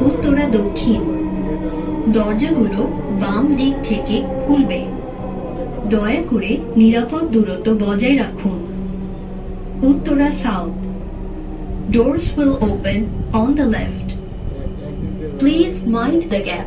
উত্তরা দক্ষিণ। দরজাগুলো বাম দিক থেকে খুলবে। দয়া করে নিরাপদ দূরত্ব বজায় রাখুন। Uttara south doors will open on the left please mind the gap.